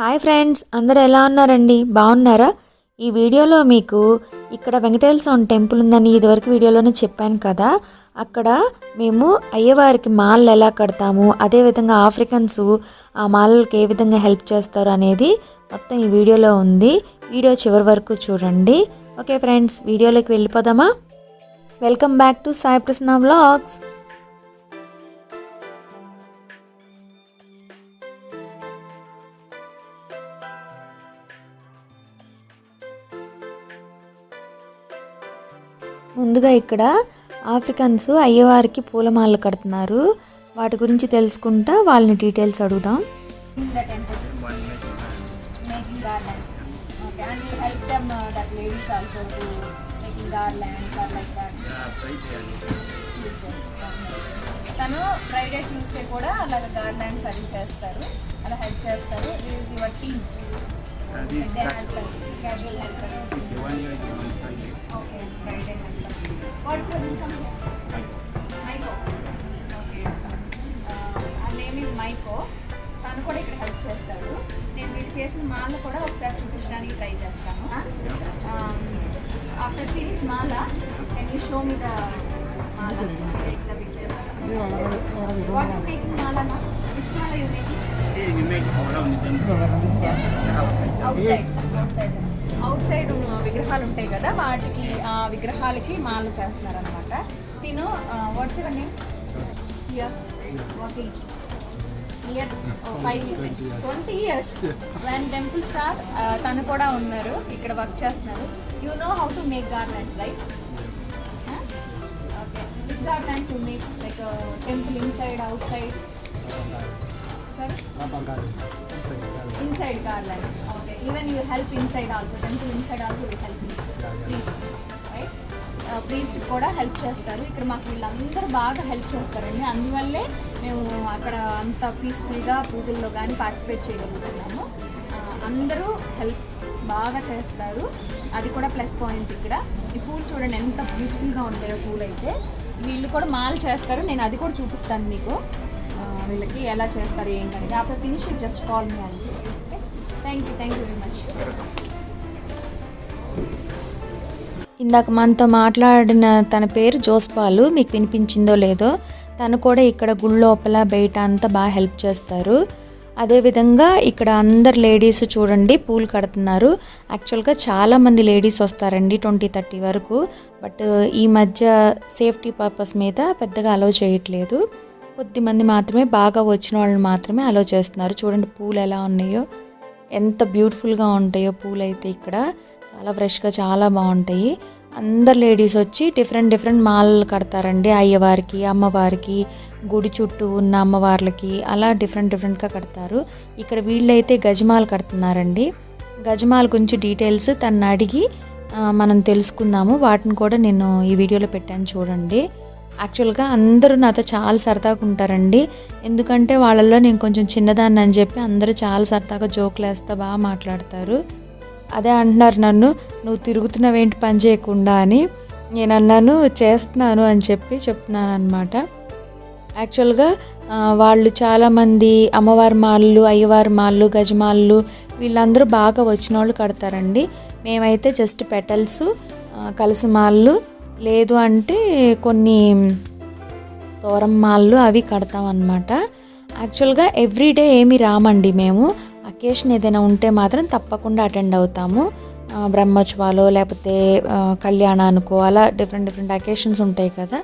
Hi friends అందరు ఎలా ఉన్నారండి? బాగున్నారా? ఈ వీడియోలో మీకు ఇక్కడ వెంకటేశ్వర స్వామి టెంపుల్ ఉందని ఇదివరకు వీడియోలోనే చెప్పాను కదా. అక్కడ మేము అయ్యవారికి మాలలు ఎలా కడతాము అదేవిధంగా ఆఫ్రికన్స్ ఆ మాలలకు ఏ విధంగా హెల్ప్ చేస్తారు అనేది మొత్తం ఈ వీడియోలో ఉంది. వీడియో చివరి వరకు చూడండి. ఓకే ఫ్రెండ్స్ వీడియోలోకి వెళ్ళిపోదామా? Welcome back to Sai Prasanna vlogs ముందుగా ఇక్కడ ఆఫ్రికన్స్ అయ్యవారికి పూలమాలలు కడుతున్నారు. వాటి గురించి తెలుసుకుంటా వాళ్ళని డీటెయిల్స్ అడుగుదాం. తను ఫ్రైడే ట్యూస్డే కూడా అలాగ గార్లాండ్స్ అది చేస్తారు. అలా హెల్ప్ చేస్తారు. Is your team Uh, this cut helpers casual helpers is the one year is on Friday. Okay Friday helpers what's your income మైకో okay ఆ నేమ్ ఈజ్ మైకో తను కూడా ఇక్కడ హెల్ప్ చేస్తాడు. నేను వీళ్ళు చేసిన మాల కూడా ఒకసారి చూపించడానికి ట్రై చేస్తాను. After finish Mala can you show me the Mala? Take the picture what you making Mala you making Hey, we make around outside. Out out out విగ్రహాలు ఉంటాయి కదా వాటికి ఆ విగ్రహాలకి మాల చేస్తున్నారు అనమాట తిను what's here working year five twenty years one temple star తను కూడా ఉన్నారు ఇక్కడ వర్క్ చేస్తున్నారు. You know how to make garlands right okay which garlands you make like temple inside outside సరే inside garlands okay. Even you help inside also. Temple inside also you help me. Priest right? Priest కూడా help చేస్తారు. ఇక్కడ మాకు వీళ్ళందరూ బాగా help చేస్తారండి. అందువల్లే మేము అక్కడ అంత పీస్ఫుల్గా పూజల్లో కానీ పార్టిసిపేట్ చేయగలుగుతున్నాము. ఆ, అందరూ హెల్ప్ బాగా చేస్తారు. అది కూడా ప్లస్ పాయింట్ ఇక్కడ. ఈ పూలు చూడండి ఎంత బ్యూటిఫుల్గా ఉంటాయో పూలు అయితే వీళ్ళు కూడా మాల చేస్తారు. నేను అది కూడా చూపిస్తాను మీకు. వీళ్ళకి ఎలా చేస్తారు ఏంటనేది. After finish just call me answer okay thank you thank you very much ఇందాక మనతో మాట్లాడిన తన పేరు జోస్పాలు మీకు వినిపించిందో లేదో తను కూడా ఇక్కడ గుడి లోపల బయట అంతా బాగా హెల్ప్ చేస్తారు. అదేవిధంగా ఇక్కడ అందరు లేడీస్ చూడండి పూలు కడుతున్నారు. యాక్చువల్గా చాలామంది లేడీస్ వస్తారండి ట్వంటీ థర్టీ వరకు. బట్ ఈ మధ్య సేఫ్టీ పర్పస్ మీద పెద్దగా అలౌ చేయట్లేదు. కొద్దిమంది మాత్రమే బాగా వచ్చిన వాళ్ళని మాత్రమే అలో చేస్తున్నారు. చూడండి పూలు ఎలా ఉన్నాయో. ఎంత బ్యూటిఫుల్గా ఉంటాయో పూలు అయితే ఇక్కడ. చాలా ఫ్రెష్గా చాలా బాగుంటాయి. అందరు లేడీస్ వచ్చి డిఫరెంట్ డిఫరెంట్ మాలలు కడతారండి. అయ్యవారికి అమ్మవారికి గుడి చుట్టూ ఉన్న అమ్మవార్లకి అలా డిఫరెంట్ డిఫరెంట్గా కడతారు. ఇక్కడ వీళ్ళైతే గజమాల కడుతున్నారండి. గజమాల గురించి డీటెయిల్స్ తను అడిగి మనం తెలుసుకుందాము. వాటిని కూడా నేను ఈ వీడియోలో పెట్టాను చూడండి. యాక్చువల్గా అందరూ నాతో చాలా సరదాగా ఉంటారండి. ఎందుకంటే వాళ్ళల్లో నేను కొంచెం చిన్నదాన్ని అని చెప్పి అందరూ చాలా సరదాగా జోకులు వేస్తా బాగా మాట్లాడతారు. అదే అంటున్నారు నన్ను నువ్వు తిరుగుతున్నావేంటి పని చేయకుండా అని. నేను అన్నాను చేస్తున్నాను అని చెప్పి చెప్తున్నాను అనమాట యాక్చువల్గా వాళ్ళు చాలామంది అమ్మవారి మాళ్ళు అయ్యవారి మాళ్ళు గజమాళ్ళు వీళ్ళందరూ బాగా వచ్చిన వాళ్ళు కడతారండి. మేమైతే జస్ట్ పెటల్స్ కలిసి మాలలు లేదు అంటే కొన్ని తోరమ్మాళ్ళు అవి కడతామన్నమాట. యాక్చువల్గా ఎవ్రీడే ఏమి రామండి మేము. అకేషన్ ఏదైనా ఉంటే మాత్రం తప్పకుండా అటెండ్ అవుతాము. బ్రహ్మోత్సవాలు లేకపోతే కళ్యాణానికో అలా డిఫరెంట్ డిఫరెంట్ అకేషన్స్ ఉంటాయి కదా.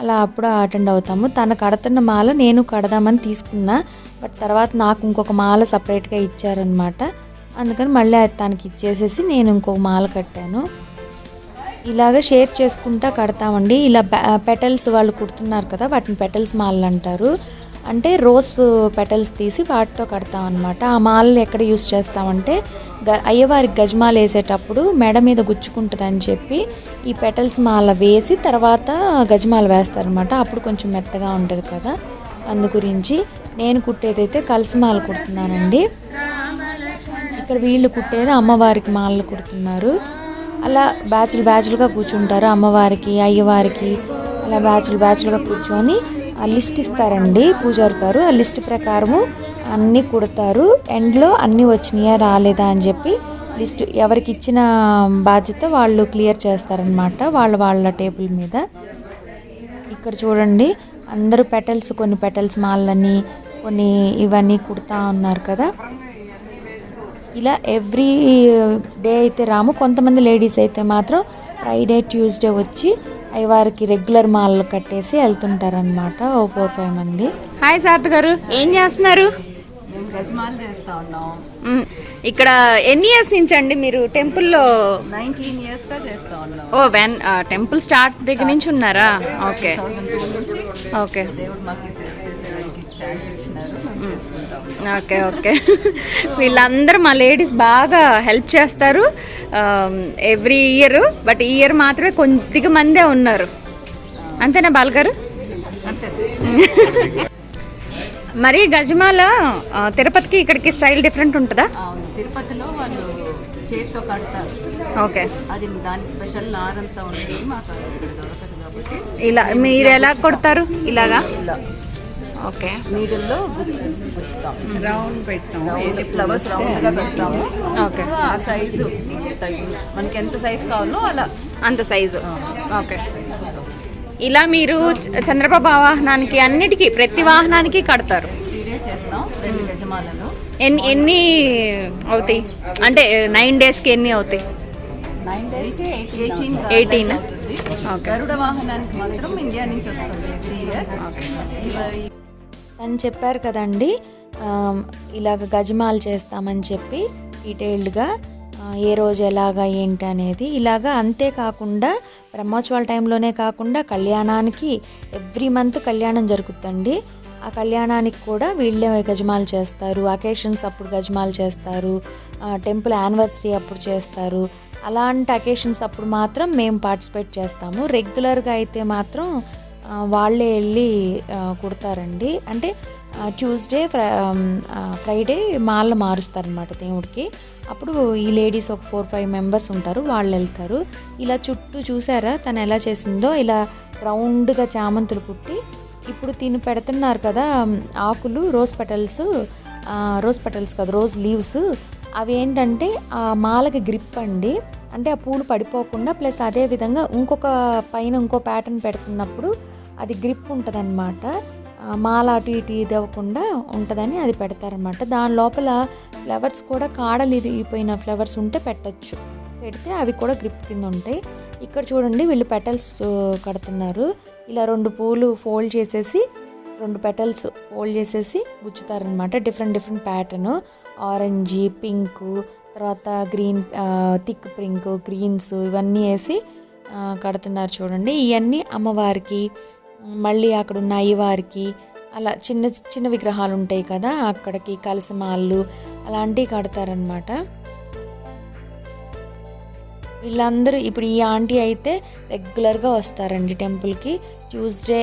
అలా అప్పుడు అటెండ్ అవుతాము. తను కడుతున్న మాల నేను కడదామని తీసుకున్నా. బట్ తర్వాత నాకు ఇంకొక మాల సపరేట్గా ఇచ్చారనమాట అందుకని మళ్ళీ తనకి ఇచ్చేసేసి నేను ఇంకొక మాల కట్టాను. ఇలాగ షేర్ చేసుకుంటా కడతామండి. ఇలా పెటల్స్ వాళ్ళు కుడుతున్నారు కదా వాటిని పెటల్స్ మాలలు అంటారు. అంటే రోజ్ పెటల్స్ తీసి వాటితో కడతాం అనమాట ఆ మాలలు ఎక్కడ యూస్ చేస్తామంటే గ అయ్యవారికి గజమాలు వేసేటప్పుడు మెడ మీద గుచ్చుకుంటుంది అని చెప్పి ఈ పెటల్స్ మాల వేసి తర్వాత గజమాలు వేస్తారనమాట అప్పుడు కొంచెం మెత్తగా ఉంటుంది కదా. అందు గురించి నేను కుట్టేదైతే కలిసి మాల కుడుతున్నానండి. ఇక్కడ వీళ్ళు కుట్టేది అమ్మవారికి మాలలు కుడుతున్నారు. అలా బ్యాచ్లు బ్యాచ్లుగా కూర్చుంటారు అమ్మవారికి అయ్యవారికి. అలా బ్యాచ్లు బ్యాచ్లుగా కూర్చొని ఆ లిస్ట్ ఇస్తారండి పూజారి గారు. ఆ లిస్ట్ ప్రకారము అన్నీ కుడతారు. ఎండ్లో అన్నీ వచ్చినాయా రాలేదా అని చెప్పి లిస్ట్ ఎవరికి ఇచ్చిన బాధ్యత వాళ్ళు క్లియర్ చేస్తారనమాట వాళ్ళ వాళ్ళ టేబుల్ మీద. ఇక్కడ చూడండి అందరూ పెటల్స్ కొన్ని పెటల్స్ మాలని కొన్ని ఇవన్నీ కుడతా ఉన్నారు కదా. ఇలా ఎవ్రీ డే అయితే రాము. కొంతమంది లేడీస్ అయితే మాత్రం ఫ్రైడే ట్యూస్డే వచ్చి అయ్యవారికి రెగ్యులర్ మాలలు కట్టేసి వెళ్తుంటారనమాట ఓ ఫోర్ ఫైవ్ మంది. హాయ్ సార్థ్ గారు. ఏం చేస్తున్నారు? మేము గజమాలు చేస్తా ఉన్నాం. మ్, ఇక్కడ ఎన్ని ఇయర్స్ నుంచి అండి మీరు టెంపుల్లో నైన్టీన్ ఇయర్స్గా చేస్తా ఉన్నాం. ఓ వెన్ టెంపుల్ స్టార్ట్ దగ్గర నుంచి ఉన్నారా? ఓకే ఓకే దేవుడు మాకు ఈ సేవ చేసేదానికి ఛాన్స్ ఇచ్చినారు మేము చేసుకుంటాం ఓకే ఓకే. వీళ్ళందరూ మా లేడీస్ బాగా హెల్ప్ చేస్తారు. ఎవ్రీ ఇయర్ బట్ ఈ ఇయర్ మాత్రమే కొద్దిగా మందే ఉన్నారు. అంతేనా బాలగారు? మరి గజమాల తిరుపతికి ఇక్కడికి స్టైల్ డిఫరెంట్ ఉంటుందా? తిరుపతిలో వాళ్ళు చేతితో కడతారు. ఓకే. అది దానికి స్పెషల్ నారంతా ఉంటుంది మాకు ఇలా మీరు ఎలా కొడతారు? ఇలాగా? ఇలా. ఓకే. నీడల్లో గుచ్చి గుచ్చుతాం. రౌండ్ ఫ్లవర్స్ పెడతాము. ఓకే. సో ఆ సైజు మనకి ఎంత సైజు కావాలో అలా. అంత సైజు ఓకే. ఇలా మీరు చంద్రబాబు వాహనానికి అన్నిటికీ ప్రతి వాహనానికి కడతారు. చేస్తాం. రెండు ఎన్ని ఎన్ని అవుతాయి? అంటే నైన్ డేస్కి ఎన్ని అవుతాయి? Nine days eighteen 18. అవుతుంది. గరుడ వాహనానికి మాత్రం ఇండియా నుంచి వస్తుంది. ఎవ్రీ ఇయర్ తను చెప్పారు కదండి. ఇలాగ గజమాలు చేస్తామని చెప్పి డీటెయిల్డ్గా ఏ రోజు ఎలాగా ఏంటి అనేది ఇలాగా అంతేకాకుండా బ్రహ్మోత్సవాల టైంలోనే కాకుండా కళ్యాణానికి ఎవ్రీ మంత్ కళ్యాణం జరుగుతుందండి. ఆ కళ్యాణానికి కూడా వీళ్ళే గజమాలు చేస్తారు. అకేషన్స్ అప్పుడు గజమాలు చేస్తారు. టెంపుల్ యానివర్సరీ అప్పుడు చేస్తారు. అలాంటి అకేషన్స్ అప్పుడు మాత్రం మేము పార్టిసిపేట్ చేస్తాము. రెగ్యులర్గా అయితే మాత్రం వాళ్ళే వెళ్ళి కుడతారండి. అంటే ట్యూస్డే ఫ్రై ఫ్రైడే మాల మారుస్తారనమాట దేవుడికి. అప్పుడు ఈ లేడీస్ ఒక ఫోర్ ఫైవ్ మెంబర్స్ ఉంటారు వాళ్ళు వెళ్తారు. ఇలా చుట్టూ చూసారా? తను ఎలా చేసిందో? ఇలా రౌండ్గా చామంతులు కుట్టి ఇప్పుడు తిని పెడుతున్నారు కదా ఆకులు రోజ్ పెటల్స్ రోజ్ పెటల్స్ కదా రోజ్ లీవ్స్. అవి ఏంటంటే ఆ మాలకి గ్రిప్ అండి. అంటే ఆ పూలు పడిపోకుండా ప్లస్ అదే విధంగా ఇంకొక పైన ఇంకో ప్యాటర్న్ పెడుతున్నప్పుడు అది గ్రిప్ ఉంటుందన్నమాట. మాల అటు ఇటు ఇది అవ్వకుండా ఉంటుందని అది పెడతారనమాట దాని లోపల ఫ్లవర్స్ కూడా కాడలు ఇరిగిపోయిన ఫ్లవర్స్ ఉంటే పెట్టచ్చు. పెడితే అవి కూడా గ్రిప్ కింద ఉంటాయి. ఇక్కడ చూడండి వీళ్ళు పెటల్స్ కడుతున్నారు. ఇలా రెండు పూలు ఫోల్డ్ చేసేసి రెండు పెటల్స్ ఫోల్డ్ చేసేసి గుచ్చుతారనమాట different different pattern orange pink తర్వాత గ్రీన్ థిక్ పింక్ గ్రీన్స్ ఇవన్నీ వేసి కడుతున్నారు చూడండి. ఇవన్నీ అమ్మవారికి మళ్ళీ అక్కడ ఉన్న అయ్యవారికి అలా చిన్న చిన్న విగ్రహాలు ఉంటాయి కదా అక్కడికి కలసమాళ్ళు అలాంటివి కడతారనమాట వీళ్ళందరూ ఇప్పుడు ఈ ఆంటీ అయితే రెగ్యులర్గా వస్తారండి టెంపుల్కి. ట్యూస్డే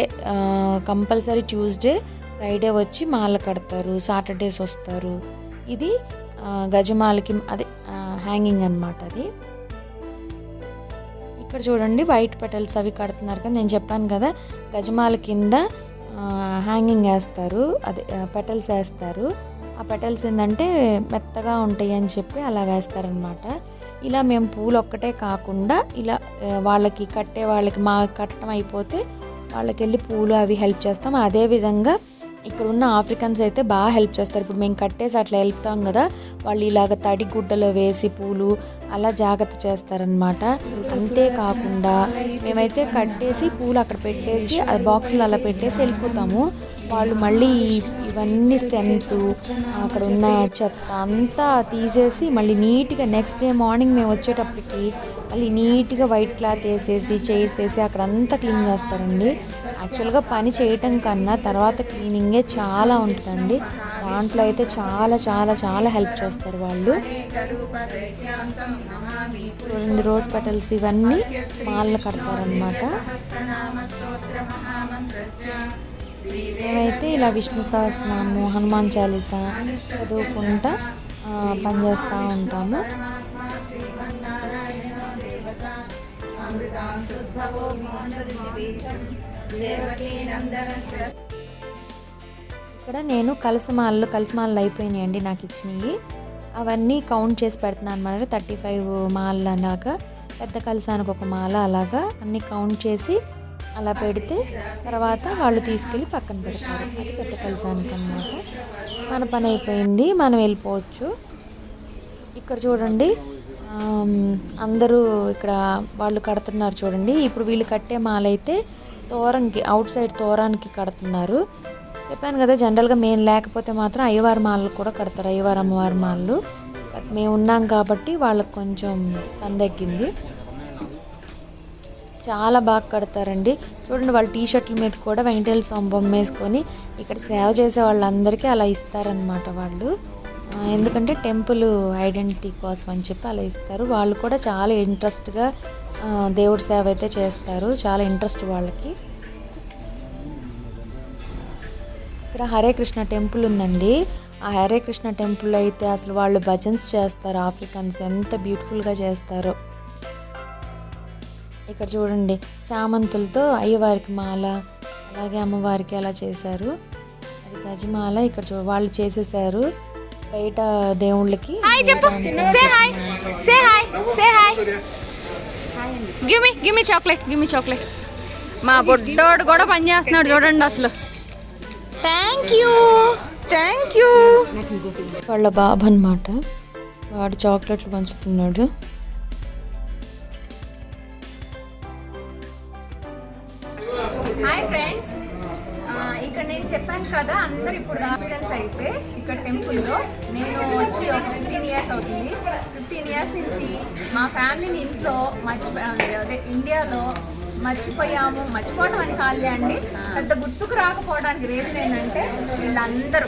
కంపల్సరీ ట్యూస్డే ఫ్రైడే వచ్చి మాల కడతారు సాటర్డేస్ వస్తారు. ఇది గజమాలకి అదే హ్యాంగింగ్ అనమాట అది. ఇక్కడ చూడండి వైట్ పెటల్స్ అవి కడుతున్నారు కదా నేను చెప్పాను కదా గజమాల కింద హ్యాంగింగ్ వేస్తారు అదే పెటల్స్ వేస్తారు. ఆ పెటల్స్ ఏంటంటే మెత్తగా ఉంటాయి అని చెప్పి అలా వేస్తారనమాట ఇలా మేము పూలు ఒక్కటే కాకుండా ఇలా వాళ్ళకి కట్టే వాళ్ళకి మా కట్టడం అయిపోతే వాళ్ళకి వెళ్ళి పూలు అవి హెల్ప్ చేస్తాం. అదే విధంగా ఇక్కడ ఉన్న ఆఫ్రికన్స్ అయితే బాగా హెల్ప్ చేస్తారు. ఇప్పుడు మేము కట్టేసి అట్లా వెళ్తాం కదా వాళ్ళు ఇలాగ తడి గుడ్డలో వేసి పూలు అలా జాగ్రత్త చేస్తారనమాట అంతేకాకుండా మేమైతే కట్టేసి పూలు అక్కడ పెట్టేసి ఆ బాక్సులు అలా పెట్టేసి వెళ్ళిపోతాము. వాళ్ళు మళ్ళీ ఇవన్నీ స్టెమ్స్ అక్కడ ఉన్న చెత్త అంతా తీసేసి మళ్ళీ నీట్గా నెక్స్ట్ డే మార్నింగ్ మేము వచ్చేటప్పటికి మళ్ళీ నీట్గా వైట్ క్లాత్ వేసేసి చైర్స్ వేసి అక్కడ అంతా క్లీన్ చేస్తారండి. యాక్చువల్గా పని చేయటం కన్నా తర్వాత క్లీనింగే చాలా ఉంటుందండి. దాంట్లో అయితే చాలా చాలా చాలా హెల్ప్ చేస్తారు వాళ్ళు. చూడండి రోజ్ పెటల్స్ ఇవన్నీ మాలలు కడతారనమాట మేమైతే ఇలా విష్ణు సహస్రనామం హనుమాన్ చాలీసా చదువుకుంటా పనిచేస్తూ ఉంటాము. ఇక్కడ ఇక్కడ నేను కలసమాలలు కలసమాలలు అయిపోయినాయండి నాకు ఇచ్చినవి అవన్నీ కౌంట్ చేసి పెడుతున్నాను అనమాట థర్టీ ఫైవ్ మాలలు అలాగా పెద్ద కలసానికి ఒక మాల అలాగా అన్నీ కౌంట్ చేసి అలా పెడితే తర్వాత వాళ్ళు తీసుకెళ్ళి పక్కన పెడతారు. అది పెద్ద కలసానికి అనమాట మన పని అయిపోయింది మనం వెళ్ళిపోవచ్చు. ఇక్కడ చూడండి అందరూ ఇక్కడ వాళ్ళు కడుతున్నారు చూడండి. ఇప్పుడు వీళ్ళు కట్టే మాల అయితే తోరంకి అవుట్ సైడ్ తోరానికి కడుతున్నారు. చెప్పాను కదా జనరల్గా మేము లేకపోతే మాత్రం అయ్యవారి మాలలు కూడా కడతారు అయ్యవారి అమ్మవారి మాలలు. బట్ మేము ఉన్నాం కాబట్టి వాళ్ళకి కొంచెం పందెక్కింది. చాలా బాగా కడతారండి. చూడండి వాళ్ళ టీ షర్ట్ల మీద కూడా వెంకటేశ్వర స్వామి బొమ్మ వేసుకొని ఇక్కడ సేవ చేసే వాళ్ళందరికీ అలా ఇస్తారనమాట వాళ్ళు. ఎందుకంటే టెంపుల్ ఐడెంటిటీ కోసం అని చెప్పి అలా ఇస్తారు. వాళ్ళు కూడా చాలా ఇంట్రెస్ట్గా దేవుడి సేవ అయితే చేస్తారు. చాలా ఇంట్రెస్ట్ వాళ్ళకి. ఇక్కడ హరే కృష్ణ టెంపుల్ ఉందండి. ఆ హరే కృష్ణ టెంపుల్ అయితే అసలు వాళ్ళు భజన్స్ చేస్తారు. ఆఫ్రికన్స్ ఎంత బ్యూటిఫుల్గా చేస్తారో. ఇక్కడ చూడండి చామంతులతో అయ్యవారికి మాల అలాగే అమ్మవారికి అలా చేశారు. అది గజమాల ఇక్కడ చూ వాళ్ళు చేసేసారు. బయట దేవుళ్ళకి హాయ్ చెప్పు. Say hi say hi say hi give me give me chocolate give me chocolate మా బొడ్డోడు కూడా పని చేస్తున్నాడు చూడండి అసలు. థ్యాంక్ యూ థ్యాంక్ యూ వాళ్ళ బాబు అనమాట వాడు చాక్లెట్లు పంచుతున్నాడు. హాయ్ ఫ్రెండ్స్ ఇక్కడ నేను చెప్పాను కదా అందరు ఇప్పుడు అయితే ఇక్కడ టెంపుల్లో నేను వచ్చి ఒక ఫిఫ్టీన్ ఇయర్స్ అవుతుంది. ఫిఫ్టీన్ ఇయర్స్ నుంచి మా ఫ్యామిలీని ఇంట్లో మర్చిపో అదే ఇండియాలో మర్చిపోయాము. మర్చిపోవడం అని కాదులే అండి. పెద్ద గుర్తుకు రాకపోవడానికి రీజన్ ఏంటంటే వీళ్ళందరూ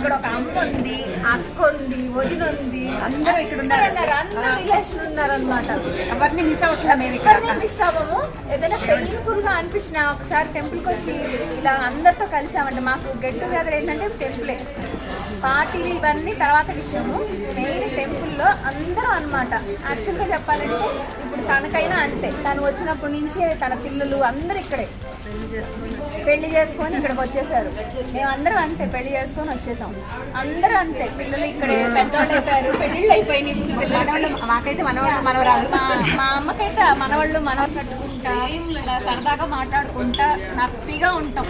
ఇక్కడ ఒక అమ్మ ఉంది అక్క ఉంది వదిన ఉంది. అందరూ ఇక్కడ ఉన్నారు. అందరూ రిలేషన్ ఉన్నారు అనమాట ఎవరిని మిస్ అవ్వట్లే మేము ఇక్కడ? మిస్ అవ్వము? ఏదైనా పెయిన్ఫుల్గా అనిపించిన ఒకసారి టెంపుల్కి వచ్చి ఇలా అందరితో కలిసామంటే మాకు గెట్ టుగెదర్ ఏంటంటే టెంపులే పార్టీలు ఇవన్నీ తర్వాత విషయము. మెయిన్ టెంపుల్లో అందరూ అనమాట యాక్చువల్గా చెప్పాలంటే తనకైనా అంతే. తను వచ్చినప్పటి నుంచి తన పిల్లలు అందరూ ఇక్కడే. పెళ్ళి చేసుకొని ఇక్కడికి వచ్చేసారు. మేమందరం అంతే పెళ్ళి చేసుకొని వచ్చేసాం. అందరూ అంతే. పిల్లలు ఇక్కడే పెద్దవాళ్ళు అయిపోయారు పెళ్ళిళ్ళు అయిపోయినాయి. మనవాళ్ళు మాకైతే మనవాళ్ళు మనవరాలు మా అమ్మకైతే మనవాళ్ళు మనవాళ్ళు కట్టుకుంటా సరదాగా మాట్లాడుకుంటా హ్యాపీగా ఉంటాం.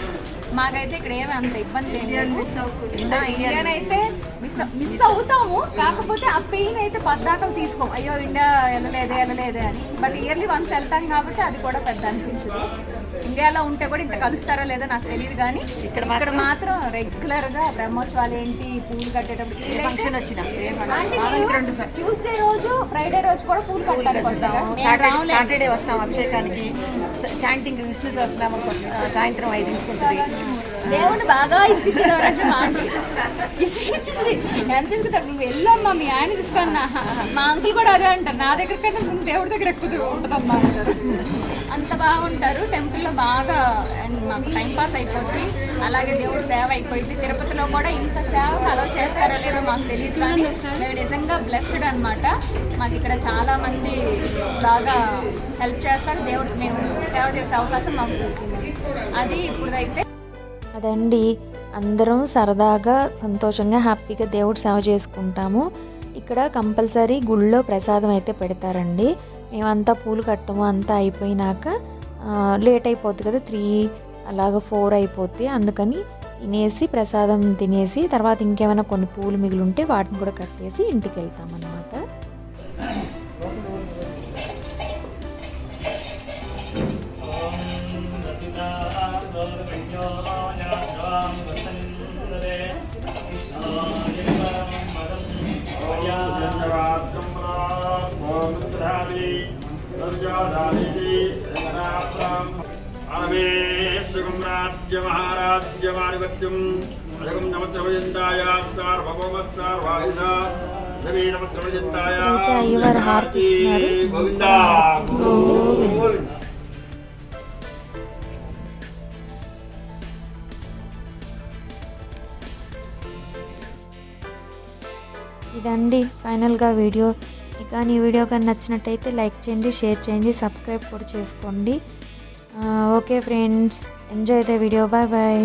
మాకైతే ఇక్కడ ఏమి అంత ఇబ్బంది లేదు. ఇండియన్ అయితే మిస్ మిస్ అవుతాము. కాకపోతే ఆ పెయిన్ అయితే పద్దాకలు తీసుకోం అయ్యో ఇండియా వెళ్ళలేదే వెళ్ళలేదే అని. బట్ ఇయర్లీ వన్స్ వెళ్తాం కాబట్టి అది కూడా పెద్ద అనిపించదు. ఇండియాలో ఉంటే కూడా ఇంత కలుస్తారో లేదో నాకు తెలియదు కానీ ఇక్కడ ఇక్కడ మాత్రం రెగ్యులర్గా బ్రహ్మోత్సవాలు ఏంటి పూలు కట్టేటప్పుడు ఏ ఫంక్షన్ వచ్చినా. ట్యూస్డే రోజు ఫ్రైడే రోజు కూడా పూలు రానులే. సాటర్డే వస్తాం అభిషేకానికి. చాంటింగ్ విష్ణు సహస్రనామం సాయంత్రం ఐదింటికి ఉంటుంది. దేవుడు బాగా ఇసుకిచ్చేవారంటే ఇసుకిచ్చింది ఎంత ఇసుకుతాడు నువ్వు వెళ్ళమ్మా మీ ఆయన చూసుకున్నా మా అంకుల్ కూడా అదే అంటారు. నా దగ్గర కంటే ముందు దేవుడి దగ్గర ఎక్కువ ఉంటుందమ్మా అంటారు. అంత బాగుంటారు. టెంపుల్లో బాగా అండ్ మాకు టైం పాస్ అయిపోద్ది. అలాగే దేవుడు సేవ అయిపోయింది. తిరుపతిలో కూడా ఇంత సేవ అలో చేస్తారో లేదో మాకు తెలియదు కానీ మేము నిజంగా బ్లెస్డ్ అనమాట మాకు ఇక్కడ చాలా మంది బాగా హెల్ప్ చేస్తారు. దేవుడికి మేము సేవ చేసే అవకాశం మాకు దొరికింది. అది ఇప్పుడైతే అదండి. అందరం సరదాగా సంతోషంగా హ్యాపీగా దేవుడు సేవ చేసుకుంటాము. ఇక్కడ కంపల్సరీ గుళ్ళో ప్రసాదం అయితే పెడతారండి. మేమంతా పూలు కట్టము అంతా అయిపోయినాక లేట్ అయిపోద్ది కదా త్రీ అలాగ ఫోర్ అయిపోద్ది. అందుకని తినేసి ప్రసాదం తినేసి తర్వాత ఇంకేమైనా కొన్ని పూలు మిగిలి ఉంటే వాటిని కూడా కట్టేసి ఇంటికి వెళ్తామన్నమాట Oh రాజ్యమాధిపత్యం అజగం. గోవింద గోవింద ఇదండి ఫైనల్గా వీడియో. ఈ వీడియో కానీ నచ్చినట్టయితే లైక్ చేయండి షేర్ చేయండి సబ్స్క్రైబ్ కూడా చేసుకోండి. Okay friends enjoy the video. Bye bye.